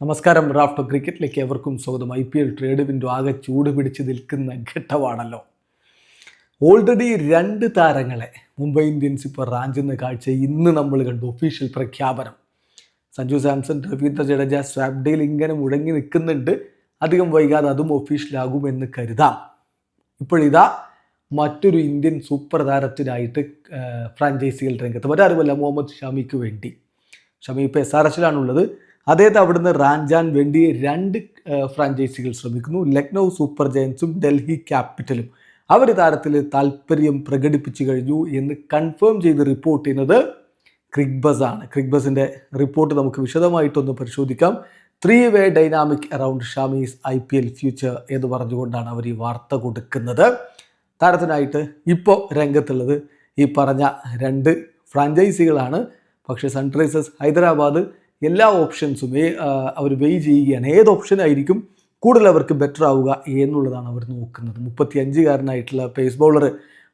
നമസ്കാരം. റാഫ്റ്റർ ക്രിക്കറ്റിലേക്ക് എവർക്കും സ്വാഗതം. I P L trade window ആകെ ചൂട് പിടിച്ച് നിൽക്കുന്ന ഘട്ടമാണല്ലോ. ഓൾറെഡി രണ്ട് താരങ്ങളെ മുംബൈ ഇന്ത്യൻസ് ഇപ്പോൾ റാഞ്ചുന്ന കാഴ്ച ഇന്ന് നമ്മൾ കണ്ടു. ഒഫീഷ്യൽ പ്രഖ്യാപനം. സഞ്ജു സാംസൺ രവീന്ദ്ര ജഡേജ സ്വാപ്ഡേയിൽ ഇങ്ങനെ മുടങ്ങി നിൽക്കുന്നുണ്ട്. അധികം വൈകാതെ അതും ഒഫീഷ്യലാകുമെന്ന് കരുതാം. ഇപ്പോഴിതാ മറ്റൊരു ഇന്ത്യൻ സൂപ്പർ താരത്തിനായിട്ട് ഫ്രാഞ്ചൈസികൾ രംഗത്ത്. മറ്റാരുമല്ല മുഹമ്മദ് ഷമിക്ക് വേണ്ടി. ഷമി ഇപ്പോൾ എസ് ആർ എച്ചിലാണുള്ളത് അദ്ദേഹത്തെ അവിടുന്ന് റാഞ്ചാൻ വേണ്ടി രണ്ട് ഫ്രാഞ്ചൈസികൾ ശ്രമിക്കുന്നു. ലക്നൗ സൂപ്പർ ജയൻസും ഡൽഹി ക്യാപിറ്റലും. അവർ താരത്തിൽ താല്പര്യം പ്രകടിപ്പിച്ചു കഴിഞ്ഞു എന്ന് കൺഫേം ചെയ്ത് റിപ്പോർട്ട് ചെയ്യുന്നത് ക്രിക്ബസ് ആണ്. ക്രിക്ബസിന്റെ റിപ്പോർട്ട് നമുക്ക് വിശദമായിട്ടൊന്ന് പരിശോധിക്കാം. Three way dynamic around Shami's I P L future എന്ന് പറഞ്ഞുകൊണ്ടാണ് അവർ ഈ വാർത്ത കൊടുക്കുന്നത്. താരത്തിനായിട്ട് ഇപ്പോൾ രംഗത്തുള്ളത് ഈ പറഞ്ഞ രണ്ട് ഫ്രാഞ്ചൈസികളാണ് പക്ഷേ സൺറൈസേഴ്സ് ഹൈദരാബാദ് എല്ലാ ഓപ്ഷൻസും അവർ വെയ് ചെയ്യുകയാണ്. ഏത് ഓപ്ഷൻ ആയിരിക്കും കൂടുതൽ അവർക്ക് ബെറ്റർ ആവുക എന്നുള്ളതാണ് അവർ നോക്കുന്നത്. മുപ്പത്തി അഞ്ചുകാരനായിട്ടുള്ള പേസ് ബൗളർ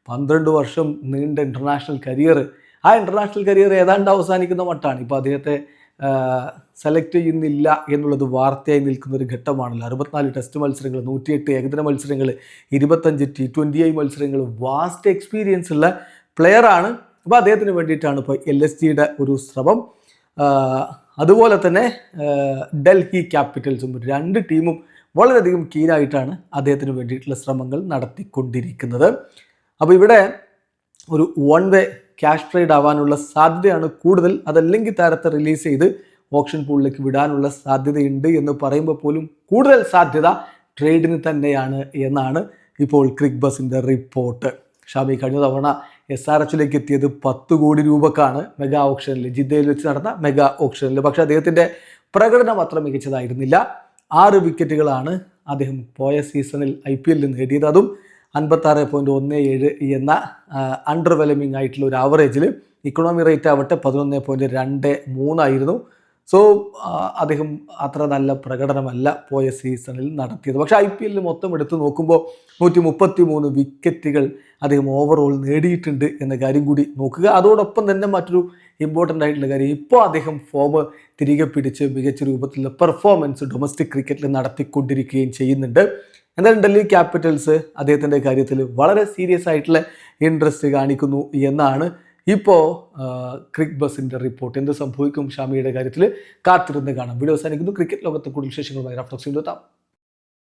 പന്ത്രണ്ട് വർഷം നീണ്ട ഇന്റർനാഷണൽ കരിയർ ആ ഇന്റർനാഷണൽ കരിയർ ഏതാണ്ട് അവസാനിക്കുന്ന മട്ടാണ്. ഇപ്പോൾ അദ്ദേഹത്തെ സെലക്ട് ചെയ്യുന്നില്ല എന്നുള്ളത് വാർത്തയായി നിൽക്കുന്ന ഒരു ഘട്ടമാണല്ലോ. അറുപത്തിനാല് ടെസ്റ്റ് മത്സരങ്ങൾ നൂറ്റിയെട്ട് ഏകദിന മത്സരങ്ങൾ ഇരുപത്തഞ്ച് ടി ട്വന്റി ഐ മത്സരങ്ങൾ വാസ്റ്റ് എക്സ്പീരിയൻസ് ഉള്ള പ്ലെയറാണ് അപ്പോൾ അദ്ദേഹത്തിന് വേണ്ടിയിട്ടാണ് ഇപ്പോൾ എൽ എസ് ജിയുടെ ഒരു ശ്രമം അതുപോലെ തന്നെ ഡൽഹി ക്യാപിറ്റൽസും രണ്ട് ടീമും വളരെയധികം കീനായിട്ടാണ് അദ്ദേഹത്തിന് വേണ്ടിയിട്ടുള്ള ശ്രമങ്ങൾ നടത്തിക്കൊണ്ടിരിക്കുന്നത്. അപ്പോൾ ഇവിടെ ഒരു വൺ വേ ക്യാഷ് ട്രേഡ് ആവാനുള്ള സാധ്യതയാണ് കൂടുതൽ. അതല്ലെങ്കിൽ താരത്തെ റിലീസ് ചെയ്ത് ഓപ്ഷൻ പൂളിലേക്ക് വിടാനുള്ള സാധ്യതയുണ്ട് എന്ന് പറയുമ്പോൾ പോലും കൂടുതൽ സാധ്യത ട്രേഡിന് തന്നെയാണ് എന്നാണ് ഇപ്പോൾ ക്രിക് ബസിന്റെ റിപ്പോർട്ട് ഷാമി കഴിഞ്ഞ തവണ എസ് ആർ എച്ചിലേക്ക് എത്തിയത് പത്ത് കോടി രൂപക്കാണ് മെഗാ ഓപ്ഷനിൽ ജിദ്ദയിൽ വെച്ച് നടന്ന മെഗാ ഓപ്ഷനിൽ പക്ഷേ അദ്ദേഹത്തിന്റെ പ്രകടനം അത്ര മികച്ചതായിരുന്നില്ല. ആറ് വിക്കറ്റുകളാണ് അദ്ദേഹം പോയ സീസണിൽ ഐ പി എല്ലിൽ നേടിയത് അതും അൻപത്താറ് പോയിന്റ് ഒന്ന് ഏഴ് എന്ന അണ്ടർവെലമിംഗ് ആയിട്ടുള്ള ഒരു ആവറേജിൽ ഇക്കണോമി റേറ്റ് ആവട്ടെ പതിനൊന്ന് പോയിന്റ് രണ്ട് മൂന്നായിരുന്നു സോ അദ്ദേഹം അത്ര നല്ല പ്രകടനമല്ല പോയ സീസണിൽ നടത്തിയത്. പക്ഷേ ഐ പി എല്ലിൽ മൊത്തം എടുത്തു നോക്കുമ്പോൾ നൂറ്റി മുപ്പത്തി മൂന്ന് വിക്കറ്റുകൾ അദ്ദേഹം ഓവറോൾ നേടിയിട്ടുണ്ട് എന്ന കാര്യം കൂടി നോക്കുക. അതോടൊപ്പം തന്നെ മറ്റൊരു ഇമ്പോർട്ടന്റ് ആയിട്ടുള്ള കാര്യം ഇപ്പോൾ അദ്ദേഹം ഫോം തിരികെ പിടിച്ച് മികച്ച രൂപത്തിലുള്ള പെർഫോമൻസ് ഡൊമസ്റ്റിക് ക്രിക്കറ്റിൽ നടത്തിക്കൊണ്ടിരിക്കുകയും ചെയ്യുന്നുണ്ട്. എന്തായാലും ഡൽഹി ക്യാപിറ്റൽസ് അദ്ദേഹത്തിന്റെ കാര്യത്തിൽ വളരെ സീരിയസ് ആയിട്ടുള്ള ഇൻട്രസ്റ്റ് കാണിക്കുന്നു എന്നാണ് ഇപ്പോൾ ക്രിക് ബസിന്റെ റിപ്പോർട്ട് എന്ത് സംഭവിക്കും? ഷാമിയുടെ കാര്യത്തിൽ കാത്തിരുന്ന് കാണാം. വീഡിയോ അവസാനിക്കുന്നു. ക്രിക്കറ്റ് ലോകത്തെ കൂടുതൽ വിശേഷങ്ങളുമായി റഫ്ലക്സ് എത്താം.